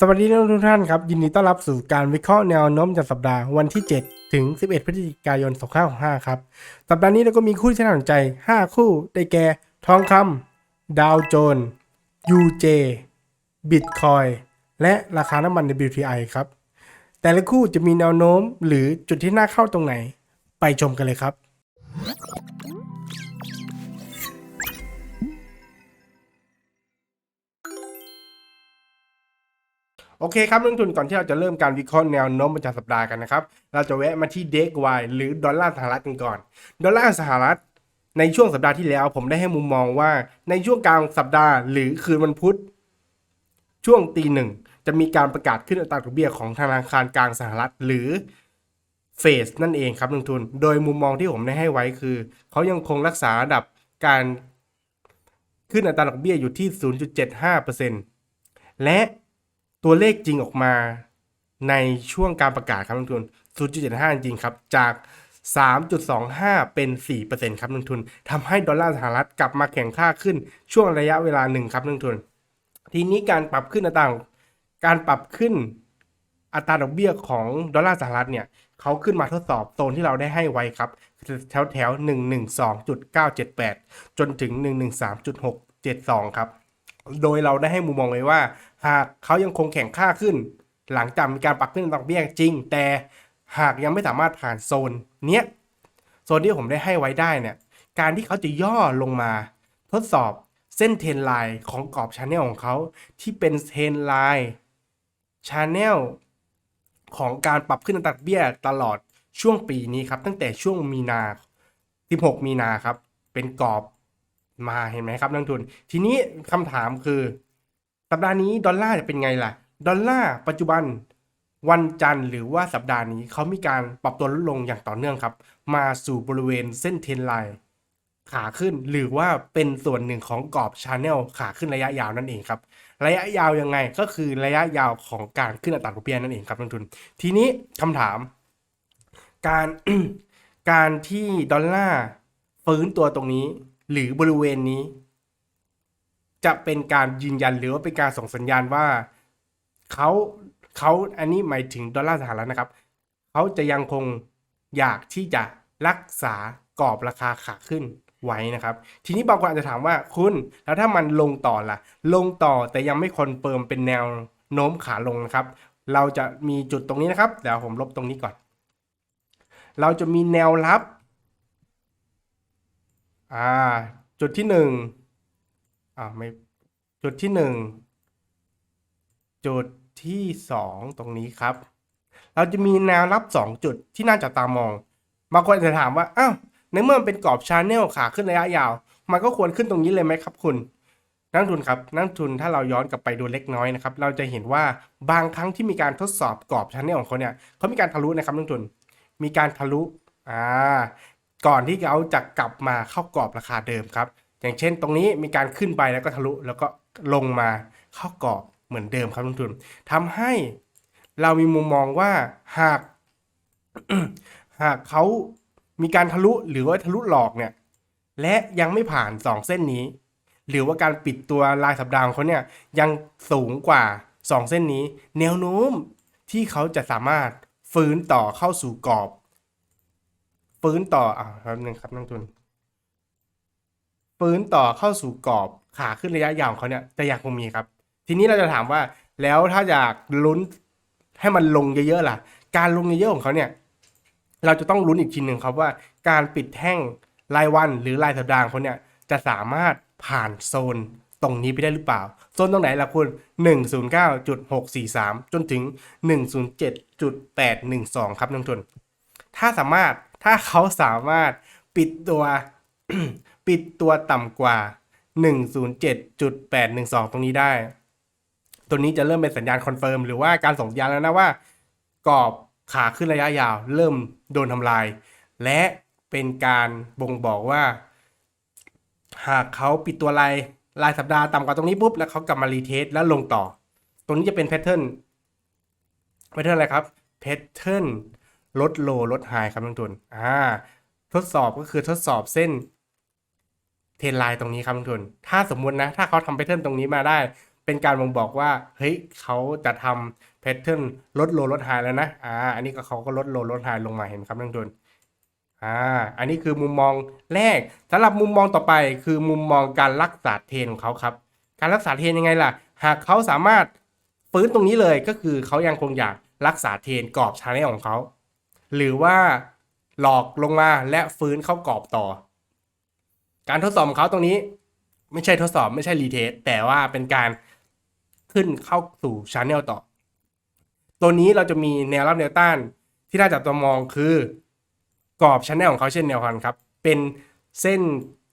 สวัสดีทุกท่านครับ ยินดีต้อนรับสู่การวิเคราะห์แนวโน้มจากสัปดาห์วันที่ 7 ถึง 11 พฤศจิกายน 2565 ครับ สัปดาห์นี้เราก็มีคู่ที่น่าสนใจ 5 คู่ได้แก่ ทองคำดาวโจนส์ UJ บิตคอยและราคาน้ำมัน WTI ครับ แต่ละคู่จะมีแนวโน้มหรือจุดที่น่าเข้าตรงไหน ไปชมกันเลยครับ โอเคครับนักลงทุนก่อนที่เราจะเริ่มการวิเคราะห์แนวโน้มประจำสัปดาห์กันนะครับ เราจะแวะมาที่เด็กวายหรือดอลลาร์สหรัฐกันก่อน ดอลลาร์สหรัฐ ในช่วงสัปดาห์ที่แล้วผมได้ให้มุมมองว่าในช่วงกลางสัปดาห์หรือคืนวันพุธ ช่วงตีหนึ่งจะมีการประกาศขึ้นอัตราดอกเบี้ยของธนาคารกลางสหรัฐหรือเฟสนั่นเองครับนักลงทุน โดยมุมมองที่ผมได้ให้ไว้คือ เขายังคงรักษาระดับการขึ้นอัตราดอกเบี้ยอยู่ที่ 0.75%และ ตัวเลขจริงออกมาในช่วงการประกาศครับนักลงทุน 0.75 จริงครับ จาก 3.25 เป็น 4%ครับนักลงทุนทำให้ดอลลาร์สหรัฐกลับมาแข็งค่าขึ้นช่วงระยะเวลาหนึ่งครับนักลงทุน ทีนี้การปรับขึ้นอัตราการปรับขึ้นอัตราดอกเบี้ยของดอลลาร์สหรัฐเนี่ยเขาขึ้นมาทดสอบโซนที่เราได้ให้ไว้ครับ แถวแถว112.978 จนถึง 113.672 ครับ โดยเราได้ให้มุมมองไว้ว่า หากเขายังคงแข่งค่าขึ้น หลังจากมีการปรับขึ้นดอกเบี้ยจริง แต่หากยังไม่สามารถผ่านโซน เนี้ยโซนที่ผมได้ให้ไว้ได้เนี่ยการที่เขาจะย่อลงมา ทดสอบเส้นเทนไลน์ของกรอบชาแนลของเขาที่เป็นเทนไลน์ชาแนลของการปรับขึ้นอัดเบี้ยตลอดช่วงปีนี้ครับ ตั้งแต่ช่วงมีนา 16 มีนาครับ เป็นกรอบ มาเห็นไหมครับนักลงทุน ทีนี้คำถามคือ สัปดาห์นี้ดอลลาร์จะเป็นไงล่ะ ดอลลาร์ปัจจุบันวันจันทร์หรือว่าสัปดาห์นี้เขามีการปรับตัวลดลงอย่างต่อเนื่องครับ มาสู่บริเวณเส้นเทรนไลน์ขาขึ้นหรือว่าเป็นส่วนหนึ่งของกรอบชาแนลขาขึ้นระยะยาวนั่นเองครับ ระยะยาวยังไงก็คือระยะยาวของการขึ้นอัตราดอกเบี้ยนั่นเองครับนักลงทุน ทีนี้คำถาม การการที่ดอลลาร์ฟื้นตัวตรงนี้ หรือบริเวณนี้ จะเป็นการยืนยันหรือว่าเป็นการส่งสัญญาณว่าเขาเขาอันนี้หมายถึงดอลลาร์สหรัฐนะครับ เขาจะยังคงอยากที่จะรักษากรอบราคาขาขึ้นไว้นะครับ ทีนี้บางคนอาจจะถามว่าคุณแล้วถ้ามันลงต่อล่ะ ลงต่อแต่ยังไม่คอนเฟิร์มเป็นแนวโน้มขาลงนะครับ เราจะมีจุดตรงนี้นะครับเดี๋ยวผมลบตรงนี้ก่อน เราจะมีแนวรับ อ่า จุดที่หนึ่งอ่าไม่จุดที่หนึ่งจุดที่สองตรงนี้ครับ เราจะมีแนวรับสองจุดที่น่าจับตามองบางคนอาจจะถามว่าอ้าวในเมื่อมันเป็นกรอบชาแนลขาขึ้นระยะยาว มันก็ควรขึ้นตรงนี้เลยไหมครับคุณ นักทุนครับ นักทุนถ้าเราย้อนกลับไปดูเล็กน้อยนะครับ เราจะเห็นว่าบางครั้งที่มีการทดสอบกรอบชาแนลของเขาเนี่ยเขามีการทะลุนะครับนักทุน มีการทะลุ อ่า ก่อนที่เขาจะกลับมาเข้ากรอบราคาเดิมครับ อย่างเช่นตรงนี้มีการขึ้นไปแล้วก็ทะลุแล้วก็ลงมาเข้ากรอบเหมือนเดิมครับนักลงทุนทำให้เรามีมุมมองว่าหาก หากเขามีการทะลุหรือว่าทะลุหลอกเนี่ย และยังไม่ผ่าน 2 เส้นนี้ หรือว่าการปิดตัวรายสัปดาห์ของเขาเนี่ยยังสูงกว่า 2 เส้นนี้ แนวโน้มที่เขาจะสามารถฟื้นต่อเข้าสู่กรอบ ฟื้นต่ออ่าแป๊บนึงครับนักลงทุนฟื้นต่อเข้าสู่กรอบขาขึ้นระยะยาวของเขาเนี่ยจะยังคงมีครับ ทีนี้เราจะถามว่าแล้วถ้าอยากลุ้นให้มันลงเยอะๆล่ะ การลงเยอะๆของเขาเนี่ย เราจะต้องลุ้นอีกทีหนึ่งครับว่า การปิดแท่งรายวันหรือรายสัปดาห์ของเขาเนี่ยจะสามารถผ่านโซนตรงนี้ไปได้หรือเปล่า โซนตรงไหนล่ะคุณ 109.643 จนถึง 107.812 ครับนักลงทุน ถ้าสามารถ ถ้าเขาสามารถปิดตัวปิดตัวต่ำกว่า 107.812 ตรงนี้ได้ ตัวนี้จะเริ่มเป็นสัญญาณคอนเฟิร์มหรือว่าการส่งสัญญาณแล้วนะว่า กรอบขาขึ้นระยะยาว เริ่มโดนทำลาย และเป็นการบ่งบอกว่า หากเขาปิดตัวรายรายสัปดาห์ต่ำกว่าตรงนี้ปุ๊บแล้วเขากลับมารีเทสแล้วลงต่อ ตรงนี้จะเป็นแพทเทิร์นแพทเทิร์นอะไรครับแพทเทิร์น ลดโลลดไฮครับนักลงทุนอ่าทดสอบก็คือทดสอบเส้นเทรนไลน์ตรงนี้ครับนักลงทุน ถ้าสมมุตินะ ถ้าเขาทำแพทเทิร์นตรงนี้มาได้ เป็นการบ่งบอกว่า เฮ้ยเขาจะทำแพทเทิร์นลดโลลดไฮแล้วนะอ่าอันนี้ก็เขาก็ลดโลลดไฮลงมาเห็นครับนักลงทุนอ่าอันนี้คือมุมมองแรกสำหรับมุมมองต่อไปคือมุมมองการรักษาเทรนของเขาครับ การรักษาเทรนยังไงล่ะ หากเขาสามารถฟื้นตรงนี้เลยก็คือเขายังคงอยากรักษาเทรนกรอบชาแนลของเขา หรือว่าหลอกลงมาและฟื้นเข้ากรอบต่อ การทดสอบของเขาตรงนี้ไม่ใช่ทดสอบไม่ใช่รีเทสแต่ว่าเป็นการขึ้นเข้าสู่ชาแนลต่อ ตัวนี้เราจะมีแนวรับแนวต้านที่น่าจับตามองคือกรอบชาแนลของเขาเช่นแนวพันครับเป็นเส้น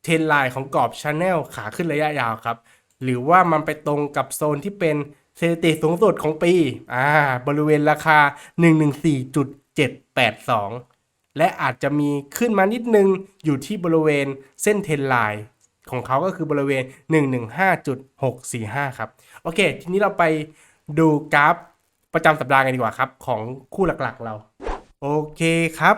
เทรนไลน์ของกรอบชาแนลขาขึ้นระยะยาวครับ หรือว่ามันไปตรงกับโซนที่เป็นสถิติสูงสุดของปี อ่า บริเวณราคา 782 และอาจจะมีขึ้นมานิดนึงอยู่ที่บริเวณเส้นเทรนไลน์ของเขาก็คือบริเวณ 115.645 ครับ โอเค ทีนี้เราไปดูกราฟประจำสัปดาห์กันดีกว่าครับ ของคู่หลักๆเรา โอเคครับ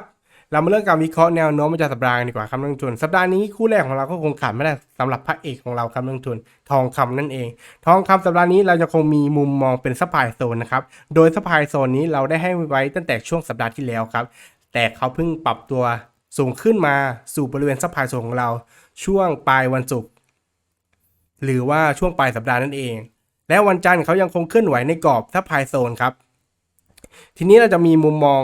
เรามาเริ่มการวิเคราะห์แนวโน้มประจำสัปดาห์ดีกว่าครับนักลงทุน สัปดาห์นี้คู่แรกของเราก็คงขาดไม่ได้สำหรับพระเอกของเราครับนักลงทุน ทองคำนั่นเอง ทองคำสัปดาห์นี้เราจะคงมีมุมมองเป็นซัพพลายโซนนะครับ โดยซัพพลายโซนนี้เราได้ให้ไว้ตั้งแต่ช่วงสัปดาห์ที่แล้วครับ แต่เขาเพิ่งปรับตัวสูงขึ้นมาสู่บริเวณซัพพลายโซนของเรา ช่วงปลายวันศุกร์หรือว่าช่วงปลายสัปดาห์นั่นเอง และวันจันทร์เขายังคงเคลื่อนไหวในกรอบซัพพลายโซนครับ ทีนี้เราจะมีมุมมอง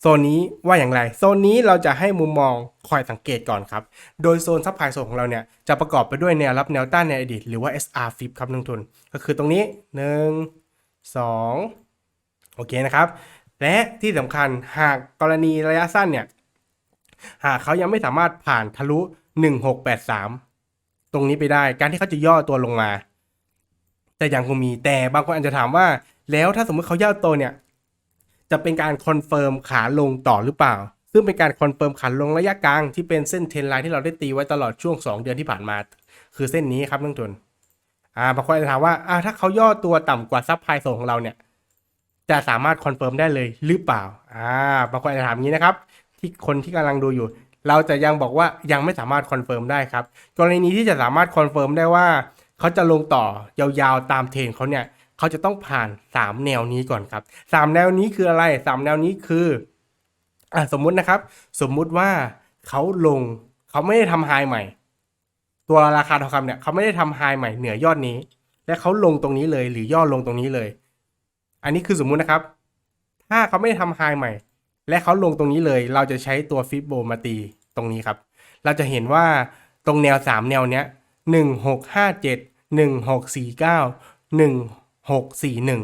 โซนนี้ว่าอย่างไร โซนนี้เราจะให้มุมมองคอยสังเกตก่อนครับ โดยโซนซัพพลายโซนของเราเนี่ยจะประกอบไปด้วยแนวรับแนวต้านในอดีตหรือว่า SR flip ครับนักลงทุน ก็คือตรงนี้ 1 2 โอเคนะครับ และที่สำคัญหากกรณีระยะสั้นเนี่ยหากเขายังไม่สามารถผ่านทะลุ 1683 ตรงนี้ไปได้ การที่เขาจะย่อตัวลงมา แต่ยังคงมีแต่บางคนอาจจะถามว่า แล้วถ้าสมมติเขาย่อตัวเนี่ย จะเป็นการคอนเฟิร์มขาลงต่อหรือเปล่า ซึ่งเป็นการคอนเฟิร์มขาลงระยะกลางที่เป็นเส้นเทรนไลน์ที่เราได้ตีไว้ตลอดช่วง 2 เดือนที่ผ่านมา คือเส้นนี้ครับนักลงทุนอ่าบางคนจะถามว่าอ่าถ้าเขาย่อตัวต่ำกว่าซับไพรโซนของเราเนี่ยจะสามารถคอนเฟิร์มได้เลยหรือเปล่าอ่าบางคนจะถามงนี้นะครับ ที่คนที่กำลังดูอยู่ เราจะยังบอกว่ายังไม่สามารถคอนเฟิร์มได้ครับกรณีที่จะสามารถคอนเฟิร์มได้ว่าเขาจะลงต่อยาวๆตามเทรนเขาเนี่ย เขาจะต้องผ่าน 3 แนวนี้ก่อนครับ 3 แนวนี้คืออะไร 3 แนวนี้คืออะสมมุตินะครับ สมมุติว่าเขาลงเขาไม่ได้ทำไฮใหม่ ตัวราคาทองคำเนี่ยเขาไม่ได้ทำไฮใหม่เหนือยอดนี้ และเขาลงตรงนี้เลย หรือย่อลงตรงนี้เลย อันนี้คือสมมุตินะครับ ถ้าเขาไม่ได้ทำไฮใหม่ และเขาลงตรงนี้เลย เราจะใช้ตัวฟิบโบมาตีตรงนี้ครับ เราจะเห็นว่าตรงแนว 3 แนวเนี้ยหนึ่งหกห้าเจ็ดหนึ่งหกสี่เก้าหนึ่ง หกสี่หนึ่ง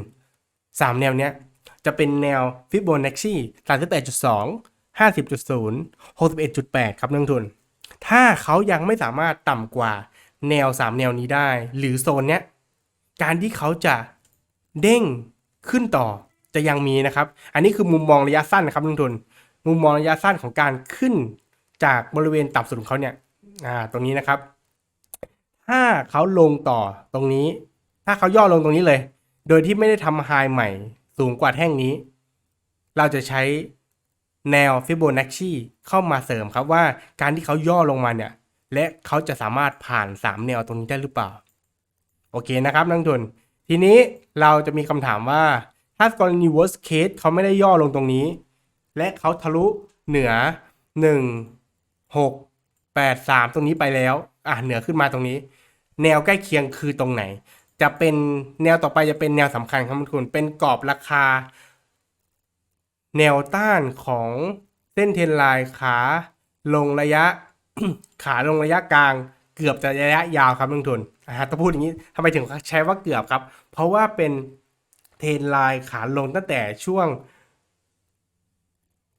สามแนวเนี้ยจะเป็นแนวฟิบโบนัชชีสามสิบแปดจุดสองห้าสิบจุดศูนย์หกสิบเอ็ดจุดแปดครับนักลงทุน ถ้าเขายังไม่สามารถต่ำกว่าแนว 3 แนวนี้ได้ หรือโซนเนี้ย การที่เขาจะเด้งขึ้นต่อจะยังมีนะครับ อันนี้คือมุมมองระยะสั้นนะครับนักลงทุน มุมมองระยะสั้นของการขึ้นจากบริเวณต่ำสุดของเขาเนี่ย อ่า ตรงนี้นะครับ ถ้าเขาลงต่อตรงนี้ ถ้าเขาย่อลงตรงนี้เลย โดยที่ไม่ได้ทำไฮใหม่สูงกว่าแท่งนี้ เราจะใช้แนวฟิโบนัชชีเข้ามาเสริมครับว่าการที่เขาย่อลงมาเนี่ย และเขาจะสามารถผ่าน 3 แนวตรงนี้ได้หรือเปล่า โอเคนะครับนักลงทุน ทีนี้เราจะมีคำถามว่า ถ้ากรณี worst case เขาไม่ได้ย่อลงตรงนี้ และเขาทะลุเหนือ 1 6 8 3 ตรงนี้ไปแล้ว อะเหนือขึ้นมาตรงนี้ แนวใกล้เคียงคือตรงไหน จะเป็นแนวต่อไปจะเป็นแนวสำคัญครับทุกคนเป็นกรอบราคา แนวต้านของเส้นเทนไลน์ขาลงระยะ ขาลงระยะกลาง เกือบจะระยะยาวครับนักทุนอ่าต้องพูดอย่างนี้ทำไมถึงใช้ว่าเกือบครับ เพราะว่าเป็นเทรนไลน์ขาลงตั้งแต่ช่วง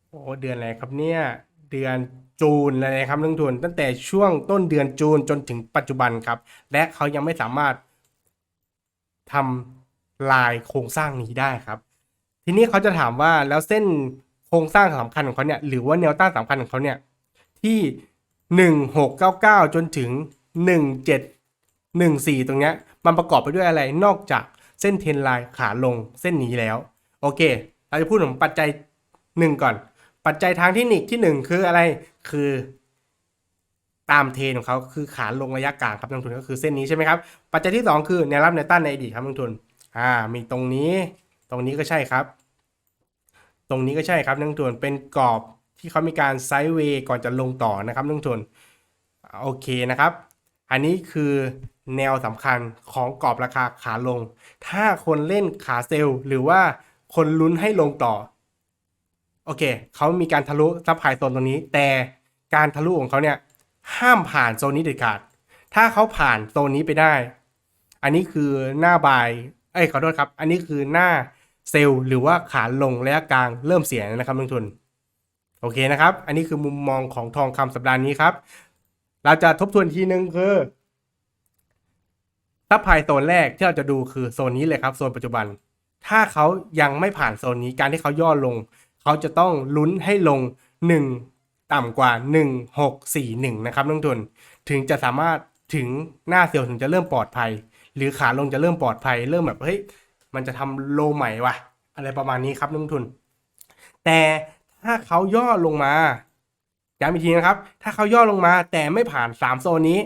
โอ้เดือนอะไรครับเนี่ย เดือนจูนอะไรครับนักทุน ตั้งแต่ช่วงต้นเดือนจูนจนถึงปัจจุบันครับ และเขายังไม่สามารถ ทำลายโครงสร้างนี้ได้ครับ ทีนี้เขาจะถามว่าแล้วเส้นโครงสร้างสำคัญของเขาเนี่ยหรือว่าแนวต้านสำคัญของเขาเนี่ยที่หนึ่งหกเก้าเก้าจนถึงหนึ่งเจ็ดหนึ่งสี่ตรงเนี้ยมันประกอบไปด้วยอะไรนอกจากเส้นเทนไลน์ขาลงเส้นนี้แล้ว โอเค เราจะพูดถึงปัจจัยหนึ่งก่อน ปัจจัยทางเทคนิคที่หนึ่งคืออะไรคือ ตามเทรนของเขาคือขาลงระยะกลางครับนักลงทุนก็คือเส้นนี้ใช่ไหมครับปัจจัยที่สองคือแนวรับแนวต้านในอดีตครับนักลงทุนอ่ามีตรงนี้ ตรงนี้ก็ใช่ครับ ตรงนี้ก็ใช่ครับนักลงทุนเป็นกรอบที่เขามีการไซด์เวย์ก่อนจะลงต่อนะครับนักลงทุนโอเคนะครับ อันนี้คือแนวสำคัญของกรอบราคาขาลง ถ้าคนเล่นขาเซลล์หรือว่าคนลุ้นให้ลงต่อ โอเค เขามีการทะลุซับไพโซนตรงนี้ แต่การทะลุของเขาเนี่ย ห้ามผ่านโซนนี้เด็ดขาด ถ้าเขาผ่านโซนนี้ไปได้ อันนี้คือหน้าบาย เอ้ยขอโทษครับ อันนี้คือหน้าเซลล์หรือว่าขาลงระยะกลางเริ่มเสียนะครับนักลงทุน โอเคนะครับ อันนี้คือมุมมองของทองคำสัปดาห์นี้ครับ เราจะทบทวนทีนึงคือซับไพโซนแรกที่เราจะดูคือโซนนี้เลยครับโซนปัจจุบัน ถ้าเขายังไม่ผ่านโซนนี้การที่เขาย่อลง เขาจะต้องลุ้นให้ลง1 ต่ำกว่า 1641 นะครับนักลงทุน ถึงจะสามารถถึงหน้าเซลล์ถึงจะเริ่มปลอดภัย หรือขาลงจะเริ่มปลอดภัย เริ่มแบบเฮ้ยมันจะทำโลใหม่ว่ะ อะไรประมาณนี้ครับนักลงทุน แต่ถ้าเขาย่อลงมาย้ำอีกทีนะครับ ถ้าเขาย่อลงมาแต่ไม่ผ่าน 3 โซนนี้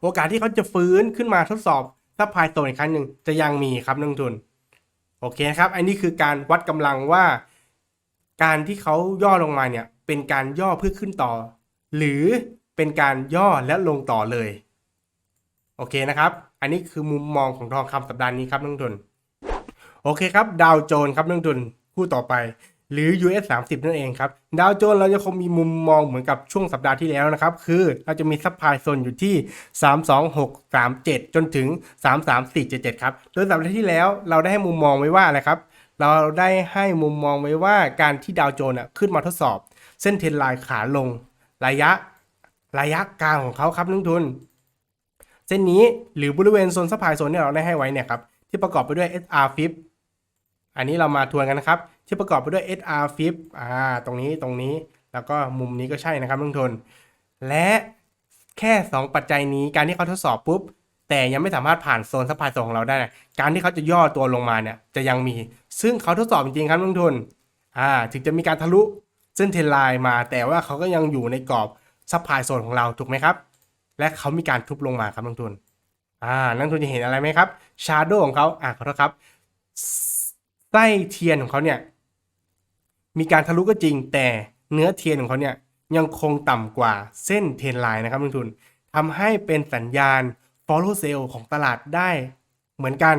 โอกาสที่เขาจะฟื้นขึ้นมาทดสอบซัพพลายโซนอีกครั้งหนึ่งจะยังมีครับนักลงทุน โอเคครับ อันนี้คือการวัดกำลังว่า การที่เขาย่อลงมาเนี่ย เป็นการย่อเพื่อขึ้นต่อ หรือเป็นการย่อและลงต่อเลย โอเคนะครับ อันนี้คือมุมมองของทองคำสัปดาห์นี้ครับนักทุน โอเคครับ ดาวโจนส์ครับนักทุนคู่ต่อไป หรือ US 30 นั่นเองครับ ดาวโจนส์เราจะคงมีมุมมองเหมือนกับช่วงสัปดาห์ที่แล้วนะครับ คือเราจะมีซัพพลายโซนอยู่ที่ 32637 จนถึง 33477 ครับ โดยสัปดาห์ที่แล้วเราได้ให้มุมมองไว้ว่าอะไรครับเราได้ให้มุมมองไว้ว่าการที่ดาวโจนส์อะขึ้นมาทดสอบ เส้นเทรนไลน์ขาลง ระยะระยะกลางของเขาครับนักลงทุน เส้นนี้หรือบริเวณโซนซัพายโซนที่เราได้ให้ไว้เนี่ยครับที่ประกอบไปด้วย SR flip อันนี้เรามาทวนกันนะครับ ที่ประกอบไปด้วย SR flip อ่าตรงนี้ตรงนี้แล้วก็มุมนี้ก็ใช่นะครับนักลงทุน และแค่ 2 ปัจจัยนี้การที่เขาทดสอบปุ๊บแต่ยังไม่สามารถผ่านโซนซัพายโซนของเราได้นะการที่เขาจะย่อตัวลงมาเนี่ยจะยังมี ซึ่งเขาทดสอบจริงๆครับนักลงทุนอ่าถึงจะมีการทะลุ ส้นเทนไลน์มา แต่ว่าเขาก็ยังอยู่ในกรอบซัพพลายโซนของเราถูกไหมครับ และเขามีการทุบลงมาครับนักลงทุนอ่านักลงทุนจะเห็นอะไรไหมครับชาร์โดของเขาอ่าขอโทษครับไส้เทียนของเขาเนี่ยมีการทะลุก็จริงแต่เนื้อเทียนของเขาเนี่ยยังคงต่ำกว่าเส้นเทนไลน์นะครับนักลงทุนทำให้เป็นสัญญาณ follow sell ของตลาดได้เหมือนกัน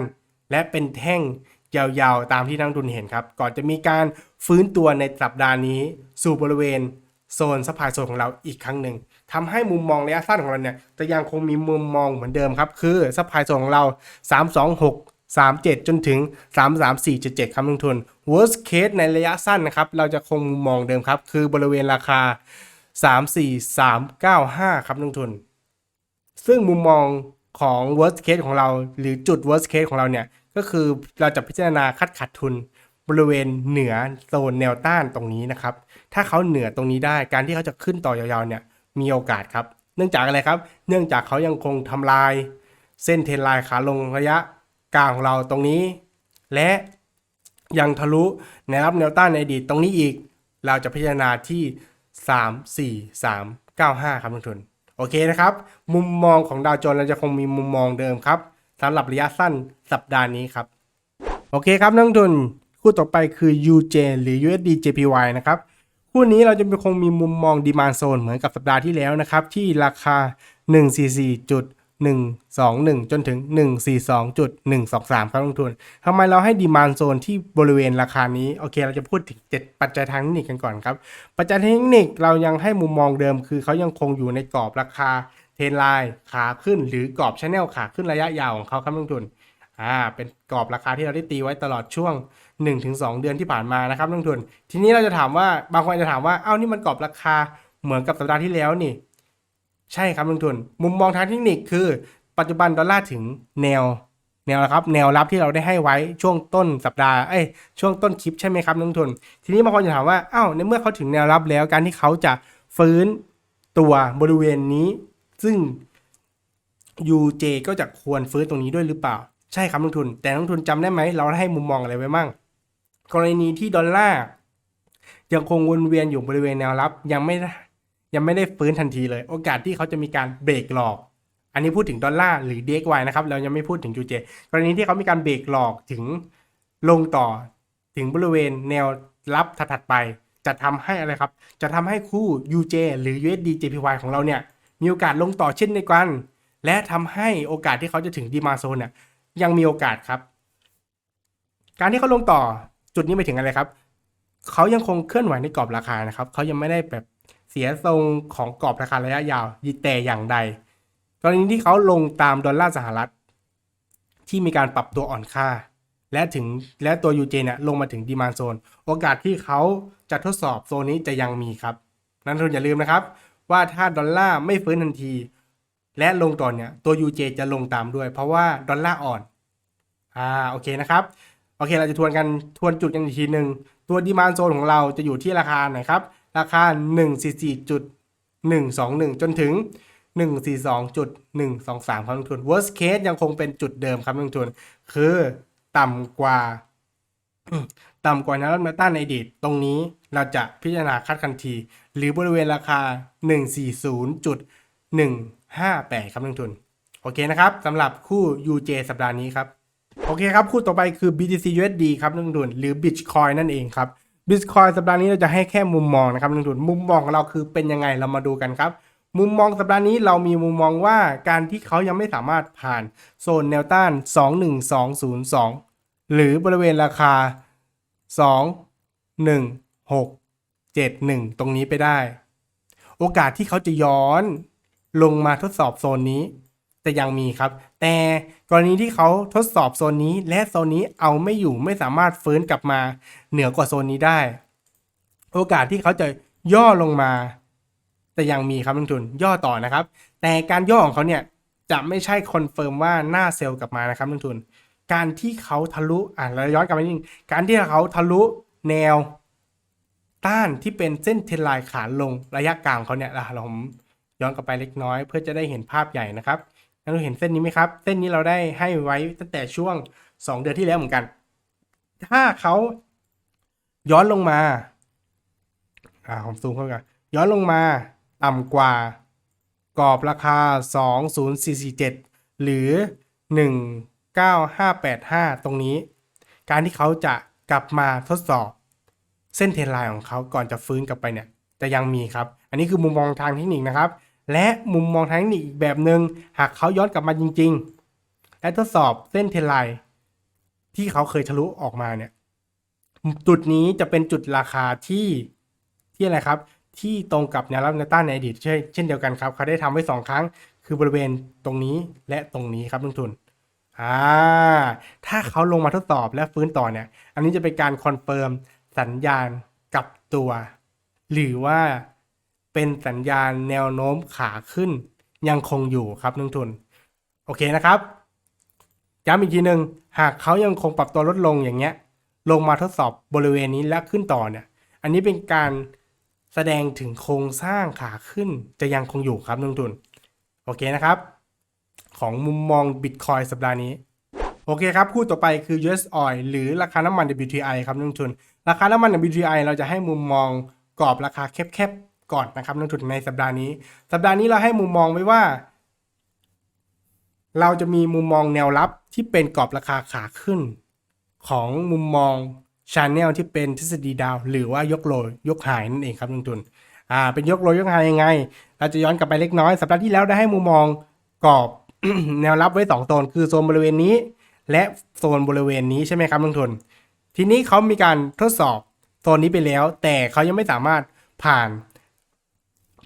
และเป็นแท่ง ยาวๆ ตามที่นักลงทุนเห็นครับ ก่อนจะมีการฟื้นตัวในสัปดาห์นี้ สู่บริเวณโซนซัพายโซนของเราอีกครั้งหนึ่งทำให้มุมมองระยะสั้นของเราเนี่ยจะยังคงมีมุมมองเหมือนเดิมครับ คือซัพายโซนของเรา 326 37 จนถึง 33477ครับนักลงทุน worst case ในระยะสั้นนะครับ เราจะคงมุมมองเดิมครับ คือบริเวณราคา 34395 ครับนักลงทุน ซึ่งมุมมองของ worst case ของเรา หรือจุด worst case ของเราเนี่ย ก็คือเราจะพิจารณาคัดขาดทุนบริเวณเหนือโซนแนวต้านตรงนี้นะครับ ถ้าเขาเหนือตรงนี้ได้การที่เขาจะขึ้นต่อยาวๆเนี่ยมีโอกาสครับ เนื่องจากอะไรครับ เนื่องจากเขายังคงทำลาย เส้นเทรนไลน์ขาลงระยะกลางของเราตรงนี้ และยังทะลุแนวรับแนวต้านในอดีตตรงนี้อีก เราจะพิจารณาที่ 3 4 3 9 5 ครับนักทุนโอเคนะครับ มุมมองของดาวโจนส์เราจะคงมีมุมมองเดิมครับ สำหรับระยะสั้นสัปดาห์นี้ครับ โอเคครับนักลงทุนคู่ต่อไปคือ UJ หรือ USD JPY นะครับคู่นี้เราจะคงมีมุมมองดีมานโซนเหมือนกับสัปดาห์ที่แล้วนะครับ ที่ราคา 144.121 จนถึง 142.123 ครับนักลงทุนทำไมเราให้ดีมานโซนที่บริเวณราคานี้ โอเค เราจะพูดถึง 7 ปัจจัยทางเทคนิคกันก่อนครับ ปัจจัยทางเทคนิคเรายังให้มุมมองเดิม คือเขายังคงอยู่ในกรอบราคา ทรนไลน์ขาขึ้นหรือกรอบชแนลขาขึ้นระยะยาวของเขาครับนักลงทุนอ่าเป็นกรอบราคาที่เราได้ตีไว้ตลอดช่วง 1-2 เดือนที่ผ่านมานะครับนักลงทุน ทีนี้เราจะถามว่าบางคนจจะถามว่าเอ้านี่มันกรอบราคาเหมือนกับสัปดาห์ที่แล้วนี่ ใช่ครับนักลงทุน มุมมองทางเทคนิคคือ ปัจจุบันดอลลาร์ถึงแนวแนวนะครับแนวรับที่เราได้ให้ไว้ช่วงต้นสัปดาห์เอ้ยช่วงต้นคลิปใช่ไหมครับนักลงทุน ทีนี้บางคนจะถามว่าอ้าวในเมื่อเขาถึงแนวรับแล้วการที่เขาจะฟื้นตัวบริเวณนี้ ซึ่ง UJ ก็จะควรฟื้นตรงนี้ด้วยหรือเปล่า ใช่ครับนักลงทุน แต่นักลงทุนจำได้ไหม เราให้มุมมองอะไรไว้มั่ง กรณีที่ดอลลาร์ยังคงวนเวียนอยู่บริเวณแนวรับ ยังไม่ยังไม่ได้ฟื้นทันทีเลย โอกาสที่เขาจะมีการเบรกหลอก อันนี้พูดถึงดอลลาร์หรือ DXY นะครับ เรายังไม่พูดถึง UJ กรณีที่เขามีการเบรกหลอกถึงลงต่อถึงบริเวณแนวรับถัดๆไป จะทำให้อะไรครับ จะทำให้คู่ UJ หรือ USD JPY ของเราเนี่ย มีโอกาสลงต่อเช่นเดียวกัน และทำให้โอกาสที่เขาจะถึงดีมาโซนเนี่ยยังมีโอกาสครับ การที่เขาลงต่อจุดนี้ไปถึงอะไรครับ เขายังคงเคลื่อนไหวในกรอบราคานะครับ เขายังไม่ได้แบบเสียทรงของกรอบราคาระยะยาวแต่อย่างใด กรณีที่เขาลงตามดอลลาร์สหรัฐ ที่มีการปรับตัวอ่อนค่า และถึงและตัว UJ เนี่ยลงมาถึงดีมานโซน โอกาสที่เขาจะทดสอบโซนนี้จะยังมีครับ นักลงทุนอย่าลืมนะครับ ว่าถ้าดอลลาร์ไม่ฟื้นทันที และลงต่อเนี่ยตัว UJ จะลงตามด้วย เพราะว่าดอลลาร์อ่อนอ่าโอเคนะครับโอเคเราจะทวนกันทวนจุดกันอีกทีหนึ่งตัวดีมานโซนของเราจะอยู่ที่ราคาไหนครับ ราคา 144.121 จนถึง 142.123 ครับนักลงทุน worst case ยังคงเป็นจุดเดิมครับนักลงทุน คือต่ำกว่า ต่ำกว่าแนวรับแนวต้านในอดีตตรงนี้ เราจะพิจารณาคัดคันที หรือบริเวณราคา 140.158 ครับนักลงทุน โอเคนะครับสำหรับคู่ UJ สัปดาห์นี้ครับ โอเคครับ คู่ต่อไปคือ BTC USD ครับนักลงทุน หรือ Bitcoin นั่นเองครับ Bitcoin สัปดาห์นี้เราจะให้แค่มุมมองนะครับนักลงทุน มุมมองของเราคือเป็นยังไงเรามาดูกันครับมุมมองสัปดาห์นี้เรามีมุมมองว่าการที่เขายังไม่สามารถผ่านโซนแนวต้าน 21202 หรือบริเวณราคา 6 7 1 ตรงนี้ไปได้ โอกาสที่เขาจะย้อนลงมาทดสอบโซนนี้ จะยังมีครับ แต่กรณีที่เขาทดสอบโซนนี้ และโซนนี้เอาไม่อยู่ไม่สามารถฟื้นกลับมาเหนือกว่าโซนนี้ได้ โอกาสที่เขาจะย่อลงมาแต่ยังมีครับนักลงทุนย่อต่อนะครับ แต่การย่อของเขาเนี่ยจะไม่ใช่คอนเฟิร์มว่าหน้าเซลล์กลับมานะครับนักลงทุน การที่เขาทะลุอะเราย้อนกลับไปนิดนึงการที่เขาทะลุแนว ต้านที่เป็นเส้นเทนไลน์ขาลงระยะกลางเขาเนี่ยเราผมย้อนกลับไปเล็กน้อย เพื่อจะได้เห็นภาพใหญ่นะครับเราเห็นเส้นนี้ไหมครับ เส้นนี้เราได้ให้ไว้ตั้งแต่ช่วง 2 เดือนที่แล้วเหมือนกัน ถ้าเขาย้อนลงมาอ่าผมซูมเข้าก่อนย้อนลงมาต่ำกว่ากรอบราคา 20447 หรือ 19585 ตรงนี้ การที่เขาจะกลับมาทดสอบ เส้นเทรนไลน์ของเขาก่อนจะฟื้นกลับไปเนี่ยจะยังมีครับ อันนี้คือมุมมองทางเทคนิคนะครับ และมุมมองทางเทคนิคอีกแบบหนึ่งหากเขาย้อนกลับมาจริง ๆ และทดสอบเส้นเทรนไลน์ที่เขาเคยทะลุออกมาเนี่ยจุดนี้จะเป็นจุดราคาที่ที่อะไรครับ ที่ตรงกับแนวรับแนวต้านในอดีตเช่นเช่นเดียวกันครับ เขาได้ทำไว้สองครั้ง คือบริเวณตรงนี้และตรงนี้ครับนักลงทุนอ่าถ้าเขาลงมาทดสอบและฟื้นต่อเนี่ย อันนี้จะเป็นการคอนเฟิร์ม สัญญาณกลับตัว หรือว่าเป็นสัญญาณแนวโน้มขาขึ้น ยังคงอยู่ครับนักลงทุน โอเคนะครับย้ำอีกทีหนึ่งหากเขายังคงปรับตัวลดลงอย่างเงี้ย ลงมาทดสอบบริเวณนี้และขึ้นต่อเนี่ย อันนี้เป็นการแสดงถึงโครงสร้างขาขึ้นจะยังคงอยู่ครับนักลงทุน โอเคนะครับ ของมุมมอง Bitcoin สัปดาห์นี้ โอเคครับ คู่ต่อไปคือ US Oil หรือราคาน้ำมัน WTI ครับนักลงทุน ราคาน้ำมัน WTI เราจะให้มุมมองกรอบราคาแคบๆก่อนนะครับนักลงทุนในสัปดาห์นี้ สัปดาห์นี้เราให้มุมมองไว้ว่า เราจะมีมุมมองแนวรับที่เป็นกรอบราคาขาขึ้น ของมุมมองชาแนลที่เป็นทฤษฎีดาว หรือว่ายกโลยกหายนั่นเองครับนักลงทุนอ่าเป็นยกโลยกหายยังไง เราจะย้อนกลับไปเล็กน้อย สัปดาห์ที่แล้วได้ให้มุมมองกรอบแนวรับไว้สองโซนคือโซนบริเวณนี้ และโซนบริเวณนี้ใช่ไหมครับนักลงทุน ทีนี้เขามีการทดสอบโซนนี้ไปแล้ว แต่เขายังไม่สามารถผ่าน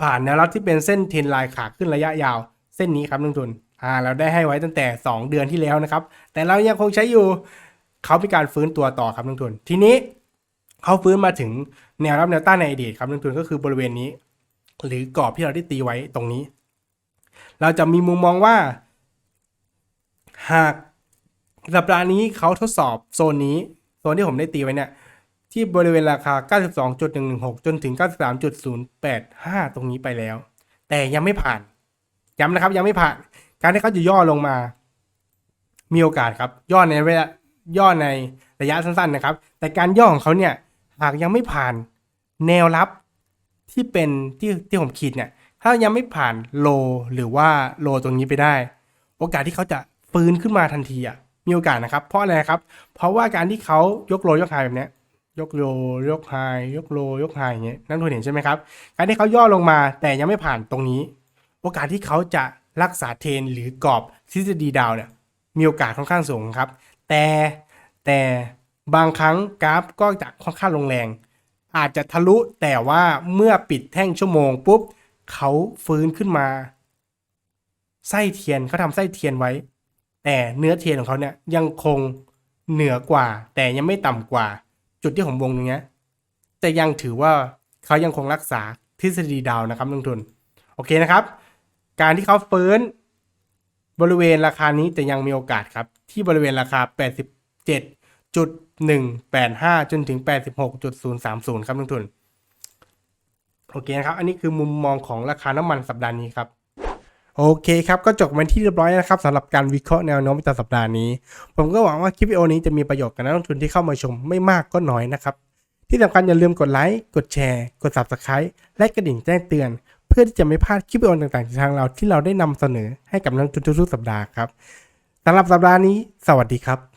ผ่านแนวรับที่เป็นเส้นเทนไลน์ขาขึ้นระยะยาว เส้นนี้ครับนักลงทุนอ่าเราได้ให้ไว้ตั้งแต่ 2 เดือนที่แล้วนะครับ แต่เรายังคงใช้อยู่เขามีการฟื้นตัวต่อครับนักลงทุน ทีนี้เขาฟื้นมาถึงแนวรับแนวต้านในอดีตครับนักลงทุนก็คือบริเวณนี้ หรือกรอบที่เราได้ตีไว้ตรงนี้ เราจะมีมุมมองว่า หากสัปดาห์นี้เขาทดสอบโซนนี้ ซนที่ผมได้ตีไว้เนี่ย ที่บริเวณราคา 92.116 จนถึง 93.085 ตรงนี้ไปแล้ว แต่ยังไม่ผ่าน ย้ำนะครับ ยังไม่ผ่าน การที่เขาจะย่อลงมา มีโอกาสครับ ย่อในระยะย่อในระยะสั้นๆนะครับ แต่การย่อของเขาเนี่ย หากยังไม่ผ่านแนวรับที่เป็นที่ที่ผมขีดเนี่ย ถ้ายังไม่ผ่านโลหรือว่าโลตรงนี้ไปได้ โอกาสที่เขาจะฟื้นขึ้นมาทันทีอะ มีโอกาสนะครับ เพราะอะไรครับ เพราะว่าการที่เขายกโลยกไฮแบบนี้ยกโลยกไฮยกโลยกไฮอย่างเงี้ยนักทุนเห็นใช่ไหมครับการที่เขาย่อลงมาแต่ยังไม่ผ่านตรงนี้ โอกาสที่เขาจะรักษาเทรนหรือกรอบทฤษฎีดาวเนี่ยมีโอกาสค่อนข้างสูงครับ แต่แต่บางครั้งกราฟก็จะค่อนข้างลงแรง อาจจะทะลุแต่ว่าเมื่อปิดแท่งชั่วโมงปุ๊บเขาฟื้นขึ้นมา ไส้เทียนเขาทำไส้เทียนไว้ แต่เนื้อเทียนของเขาเนี่ยยังคงเหนือกว่า แต่ยังไม่ต่ำกว่า จุดที่ผมวงตรงเนี้ยแต่ยังถือว่าเขายังคงรักษาทฤษฎีดาวนะครับนักลงทุนโอเคนะครับ การที่เขาเฟื้นบริเวณราคานี้แต่ยังมีโอกาสครับ ที่บริเวณราคา 87.185 จนถึง 86.030 ครับนักลงทุนโอเคนะครับ อันนี้คือมุมมองของราคาน้ำมันสัปดาห์นี้ครับ โอเคครับ ก็จบเป็นที่เรียบร้อยนะครับสำหรับการวิเคราะห์แนวโน้มประจำสัปดาห์นี้ ผมก็หวังว่าคลิปวิดีโอนี้จะมีประโยชน์กับนักลงทุนที่เข้ามาชมไม่มากก็น้อยนะครับ ที่สำคัญอย่าลืมกดไลค์กดแชร์ กด Subscribe และกระดิ่งแจ้งเตือน เพื่อที่จะไม่พลาดคลิปวิดีโอต่างๆจากทางเราที่เราได้นำเสนอให้กับนักลงทุนทุกๆสัปดาห์ครับสำหรับสัปดาห์นี้ สวัสดีครับ